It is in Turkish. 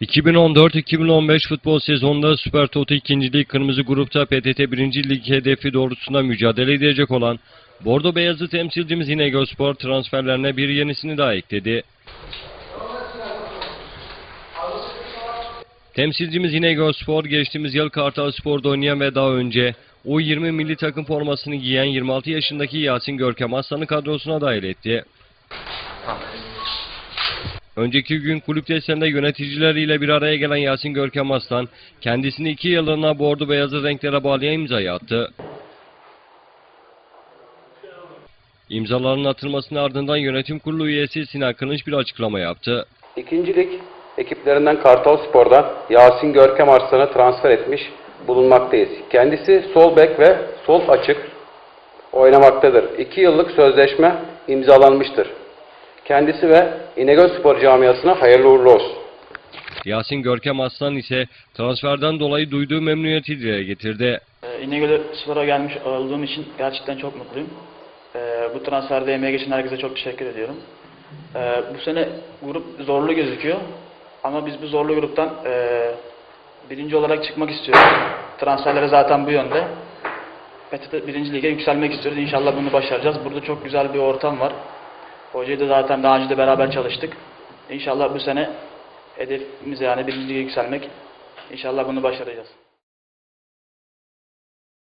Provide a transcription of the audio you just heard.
2014-2015 futbol sezonunda Süper Toto 2. Lig Kırmızı Grup'ta PTT 1. Lig hedefi doğrultusunda mücadele edecek olan Bordo Beyazlı temsilcimiz İnegölspor transferlerine bir yenisini daha ekledi. Temsilcimiz İnegölspor geçtiğimiz yıl Kartal Spor'da oynayan ve daha önce U20 milli takım formasını giyen 26 yaşındaki Yasin Görkem Aslan'ı kadrosuna dahil etti. Önceki gün kulüp testlerinde yöneticileriyle bir araya gelen Yasin Görkem Aslan, kendisini iki yıllığına bordo beyazı renklere bağlayan imzayı attı. İmzaların atılmasının ardından yönetim kurulu üyesi Sinan Kılıç bir açıklama yaptı. İkinci lig ekiplerinden Kartal Spor'dan Yasin Görkem Arslan'ı transfer etmiş bulunmaktayız. Kendisi sol bek ve sol açık oynamaktadır. İki yıllık sözleşme imzalanmıştır. Kendisi ve İnegöl Spor camiasına hayırlı uğurlu olsun. Yasin Görkem Aslan ise transferden dolayı duyduğu memnuniyeti dile getirdi. Ee, İnegöl'e spora gelmiş olduğum için gerçekten çok mutluyum. Ee, bu transferde emeğe geçen herkese çok teşekkür ediyorum. Ee, bu sene grup zorlu gözüküyor. Ama biz bu zorlu gruptan e, birinci olarak çıkmak istiyoruz. Transferlere zaten bu yönde. PTT birinci lige yükselmek istiyoruz. İnşallah bunu başaracağız. Burada çok güzel bir ortam var. Hocayı da zaten daha önce de beraber çalıştık. İnşallah bu sene hedefimiz yani birinci yükselmek. İnşallah bunu başaracağız.